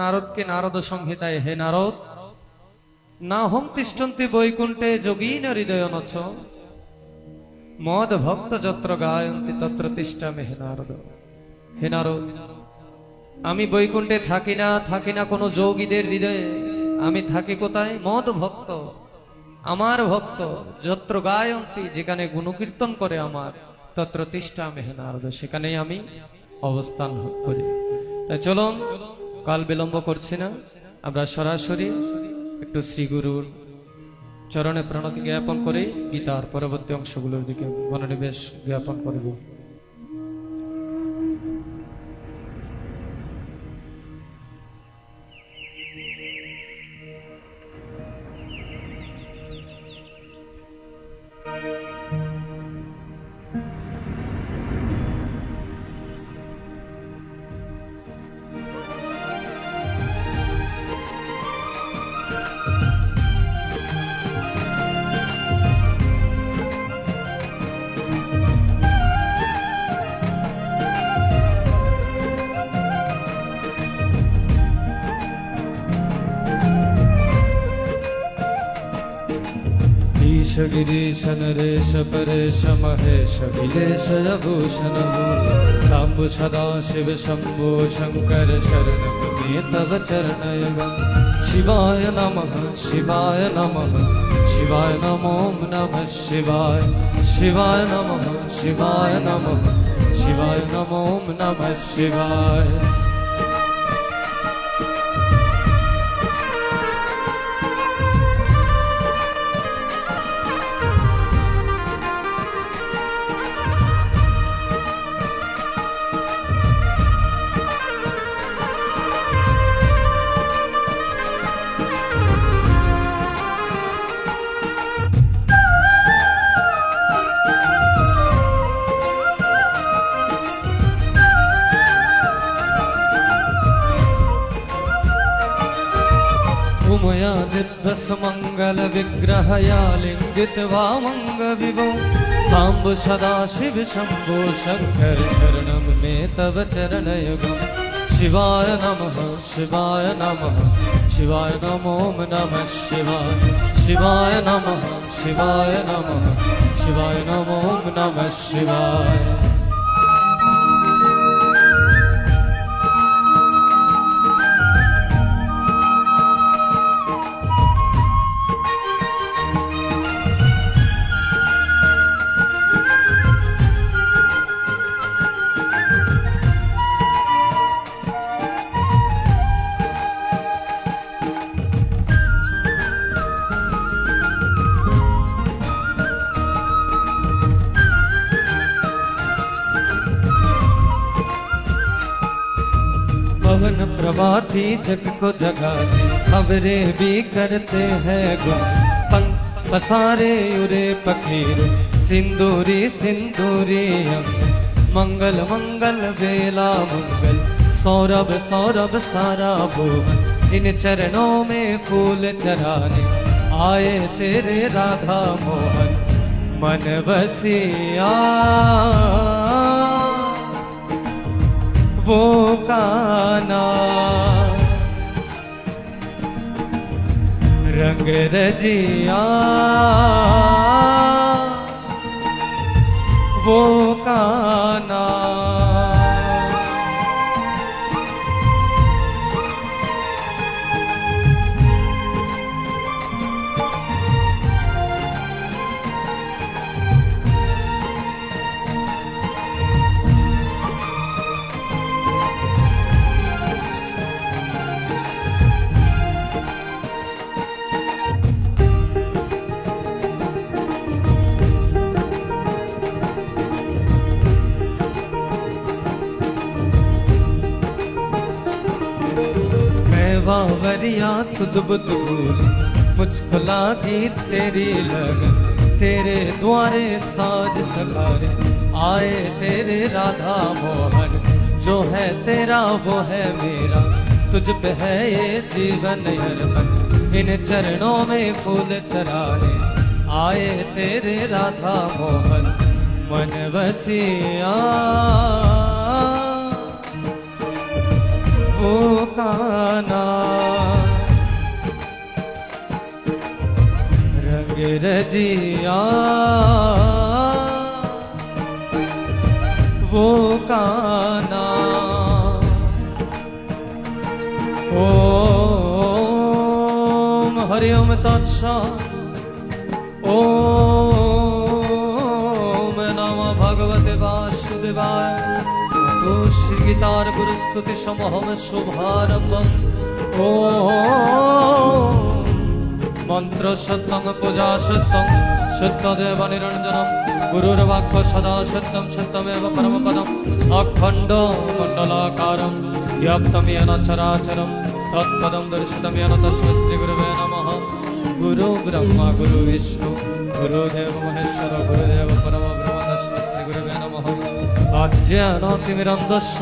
নারদকে নারদ সংহিতায়, হে নারদ, না হম তিষ্ঠন্তি বৈকুণ্ঠে যোগীন হৃদয় নছ। মদ ভক্ত যত্র গায়ন্তি তত্র তিষ্ঠামে হে নারদ। হে নারদ, আমি বৈকুণ্ঠে থাকি না থাকি না কোনো যোগীদের হৃদয়ে। আমি থাকি কোথায়? মদ ভক্ত, আমার ভক্ত যত্র গায়ন্তি, যেখানে গুণকীর্তন করে আমার তত্র তিষ্ঠা মেহে নারদ। সেখানেই আমি অবস্থান করি। তাই চলুন কাল বিলম্ব করছি না। আমরা সরাসরি একটু শ্রীগুরুর চরণে প্রণতি জ্ঞাপন করে। গীতার পরবর্তী অংশগুলোর দিকে মনোনিবেশ জ্ঞাপন করব। ईश गिरीश नरेश परेश महेश विलेश भूषण साम्बु सदा शिव शंभो शंकर शरण मे तव चरणयुगम् शिवाय नमः शिवाय नमः शिवाय नमो नमः शिवाय शिवाय नमः शिवाय नमः शिवाय नमो नमः शिवाय दिव्यसमङ्गल विग्रहया लिङ्गित्वा मङ्ग विभो साम्ब सदा शिव शम्भो शङ्कर शरणं मे तव चरणयुगम् शिवाय नमः शिवाय नमः शिवाय नमो नमः शिवाय शिवाय नमः शिवाय नमः शिवाय नमो नमः शिवाय पवन जग। को जगाते खबरे भी करते हैं गुण। पंख पसारे उरे पकीर सिंदूरी सिंदूरी मंगल मंगल बेला मंगल। सौरभ सौरभ, सारा भुवन। इन चरणों में फूल चराने आए तेरे राधा मोहन। मन बसिया। પોકાના રંગ રજિયા વોકાના सुध भूल मुझको लागी तेरी लगन तेरे द्वारे साज सकारे आए तेरे राधा मोहन। जो है तेरा, वो है मेरा। तुझ पे है ये जीवन अर्पण। इन चरणों में फूल चढ़ाने। आए तेरे राधा मोहन, मन बसिया वो काना रंग रजिया वो काना ओम हरि ओम तत्सत् ओम नम भगवते वासुदेवाय तो श्री गीतार गुरुस्तुति समहम शुभारंभम ओ মন্ত্র সত্যং পূজা সত্যং সত্যদেব নিরঞ্জনম গুরুর্বাক্য সদা সত্যম সত্যমেব পরমপদম অখণ্ড মণ্ডলাকারম व्याप्तमेन चराचरं तत्पदं दर्शितमेन तस्मै श्रीगुरवे नमः गुरु ब्रह्मा गुरु विष्णु गुरुदेव महेश्वर गुरुदेव परमब्रह्म तस्मै श्रीगुरवे नमः अज्ञानतिमिरन्दस्य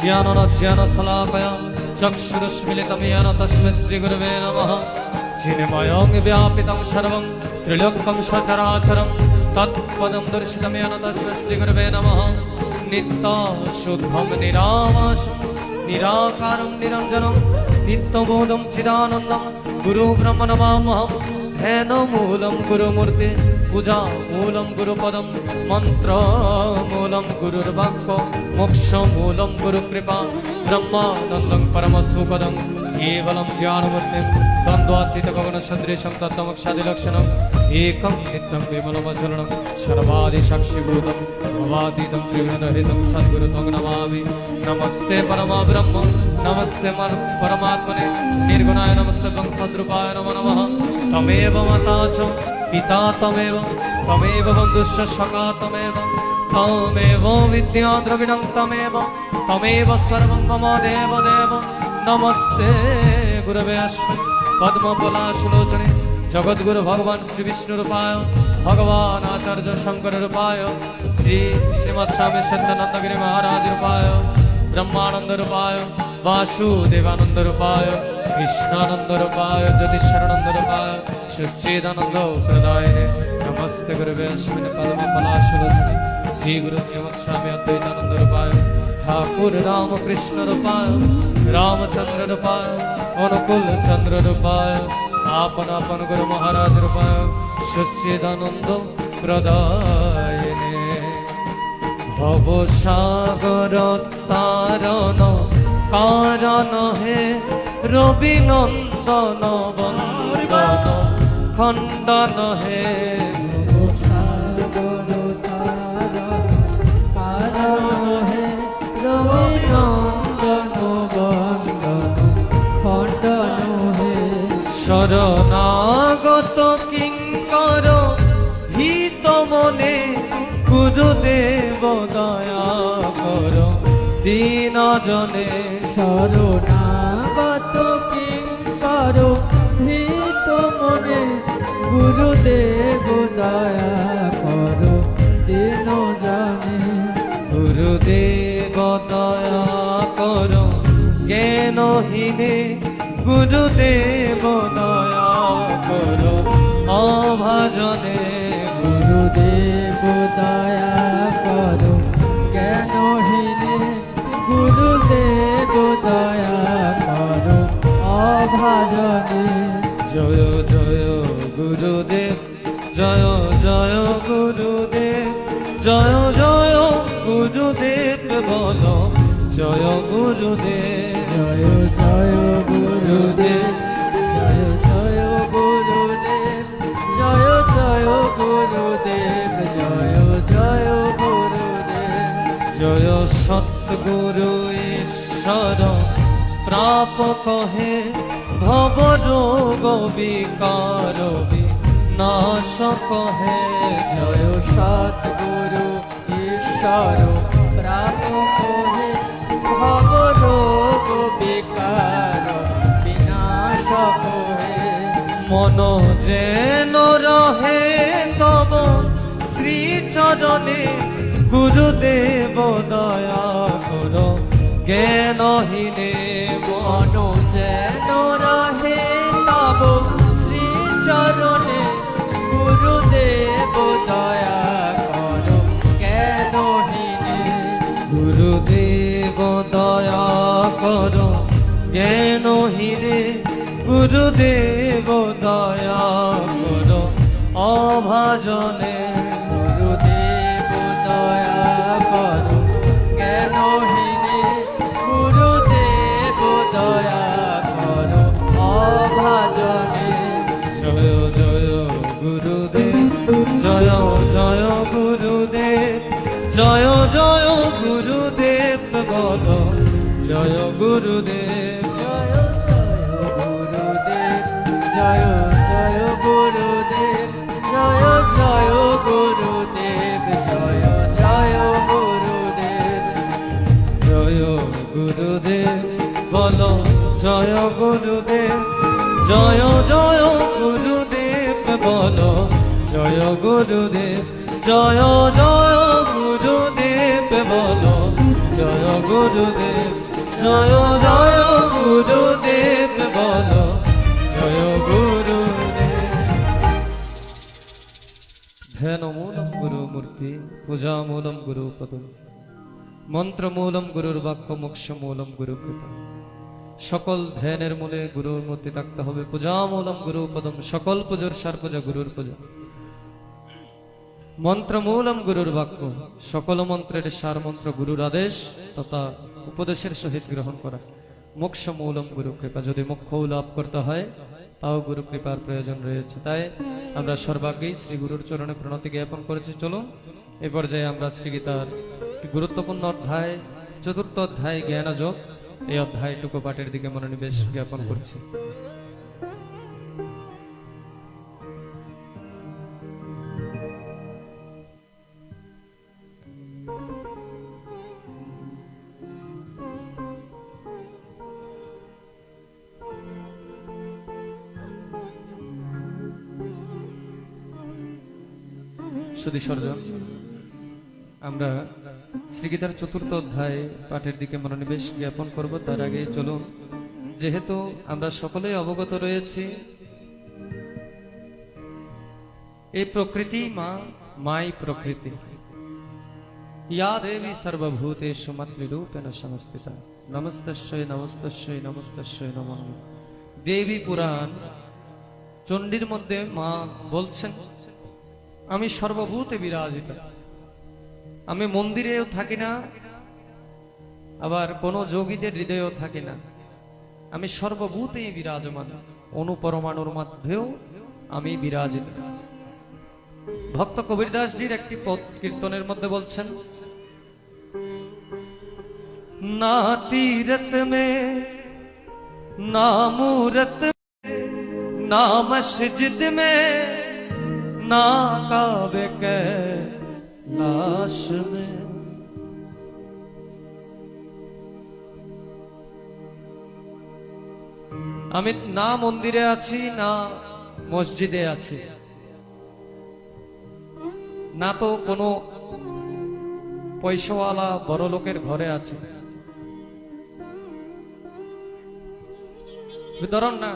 ज्ञाननज्ञानशलाकया चक्षुरुष्मिलितमेन तस्मै श्रीगुरवे नमः চিন্ময়ং ব্যাপিতং সর্বং ত্রিলোক্যং সচরাচরং তৎপদম দর্শিতমেনতস্বস্তিগুরবে নমঃ নিত্য শুদ্ধম নিরামাস নিরাকারং নিরঞ্জনং নিত্যবোধম চিদানন্দম গুরু ব্রহ্ম নমামহম হেন মূলম গুরুমূর্তি পূজা মূলম গুরুপদম মন্ত্র মূলম গুরুর্বাক্য মোক্ষ মূলম গুরুকৃপা ব্রহ্মানন্দং পরমসুপদম केवलं ज्ञानवृत्तिं द्वन्द्वातीतगमनसदृशं तत्तमक्षादिलक्षणम् एकं नित्यं विमलमचरणं सर्वादिशक्षिभूतं भवातीतं त्रिगुणरहितं सद्गुरुत्वं नमामि नमस्ते परमाब्रह्म नमस्ते मन परमात्मने निर्गुणाय नमस्ते त्वं सद्रूपाय नमो नमः तमेव मता च पिता तमेव तमेव बन्धुश्च सखा तमेव तमेव विद्याद्रविणं तमेव तमेव सर्वं मम देव देव নমস্তে গুরবে পদ্মপলাশলোচনে জগদ্গুরু ভগবান শ্রী বিষ্ণু রূপায়, ভগবান আচার্য শঙ্কর রূপায়, শ্রী শ্রীমৎ স্বামী সত্যানন্দগিরি মহারাজ রূপায়, ব্রহ্মানন্দ রূপায় वासुदेवानंद रूपाय প্রদায় নমস্তে গুরুবে रूपाय পদ্ম পলা সুলোচনে। শ্রী গুরু শ্রীমৎ স্বামী অদ্বৈতানন্দ রূপায়। ঠাকুর, রামকৃষ্ণ রূপায়, রামচন্দ্র রূপায়, অনুকূল চন্দ্র রূপায়, আপন আপন গুরু মহারাজ রূপায় সচ্চিদানন্দ প্রদায়নে। ভব সাগর তারণ, কারণ হে রবি নন্দন বন্দন, খণ্ডন হে দয়া কর। দিন জনে শরণাগত কিঙ্কর ভীত মনে গুরুদেব দয়া করো। দিন জানে গুরুদেব দয়া কর। জ্ঞানহীনে গুরুদেব দয়া কর। অভাজনে গুরুদেব দয়া করো। অভাজনে। জয় জয় গুরুদেব জয় জয় গুরুদেব জয় জয় গুরুদেব বল। জয় গুরুদেব। জয় জয় গুরুদেব জয় জয় গুরুদেব জয় জয় গুরুদেব জয় জয় গুরুদেব। জয় সৎগুরু ঈশ্বর প্রাপক হে ভব রোগ বিকার নাশক হে জয় সৎগুরু ঈশ্বর প্রাপক হে ভব রোগ বিকার বিনাশক হে মন যেন রহে তব শ্রীচরণে গুরুদেব দয়া জ্ঞানহীনে মন যেন রহে তব? শ্রী চরণে গুরুদেব দয়া করো। কেন হিনে? গুরুদেব দয়া করো। জ্ঞান হিরে গুরুদেব দয়া করো। অভাজনে গুরুদেব, জয় জয় গুরুদেব, বল, জয় গুরুদেব, জয় জয় গুরুদেব, বল, জয় গুরুদেব। ধ্যানমূলম গুরু মূর্তি পূজামূলম গুরু পদম মন্ত্রমূলম গুরুর বাক্য মোক্ষমূলম গুরু কৃপা সকল ধ্যানের মূলে গুরুর মূর্তি থাকতে হবে পূজামূলম গুরু পদম, সকল পুজোর সার পূজা গুরুর পূজা। মন্ত্রমূলম গুরুর বাক্য। সকল মন্ত্রের সার মন্ত্র গুরুর আদেশ তথা উপদেশের সহিত গ্রহণ করা। মোক্ষ মৌলম গুরু কৃপা। যদি মোক্ষ লাভ করতে হয়, তাও গুরু কৃপার প্রয়োজন রয়েছে। তাই আমরা সর্বাগ্রেই শ্রী গুরুর চরণে প্রণতি জ্ঞাপন করেছি। চলুন, এ পর্যায়ে আমরা শ্রীগীতার একটি গুরুত্বপূর্ণ অধ্যায়, চতুর্থ অধ্যায় জ্ঞানযোগ, এই অধ্যায়টুকু পাঠের দিকে মনোনিবেশ জ্ঞাপন করছি। সর্জন, আমরা শ্রীগীতার চতুর্থ অধ্যায় পাঠের দিকে মনোনিবেশ জ্ঞাপন করব। তার আগে চলুন, যেহেতু আমরা সকলেই অবগত রয়েছি, এই প্রকৃতি মা, মাই প্রকৃতি। ইয়া দেবী সর্বভূতেষু মাতৃরূপেণ সংস্থিতা নমস্তস্যই নমস্তস্যই নমস্তস্যই নমঃ। দেবী পুরাণ, চণ্ডীর মধ্যে মা বলছেন আমি সর্বভূতে বিরাজিত। আমি মন্দিরেও থাকি না, আবার কোনো যোগীদের হৃদয়েও থাকি না। আমি সর্বভূতেই বিরাজমান, অনুপরমাণুর মাধ্যমেও আমি বিরাজিত। ভক্ত কবিরদাসজির একটি পদ কীর্তনের মধ্যে বলছেন না তীরত মে না মূরত না মসজিদ মে में ना काबे के लाश में আমি না মন্দিরে আছি না মসজিদে আছি না তো কোনো পয়সাওয়ালা বড় লোকের ঘরে আছে ধরুন না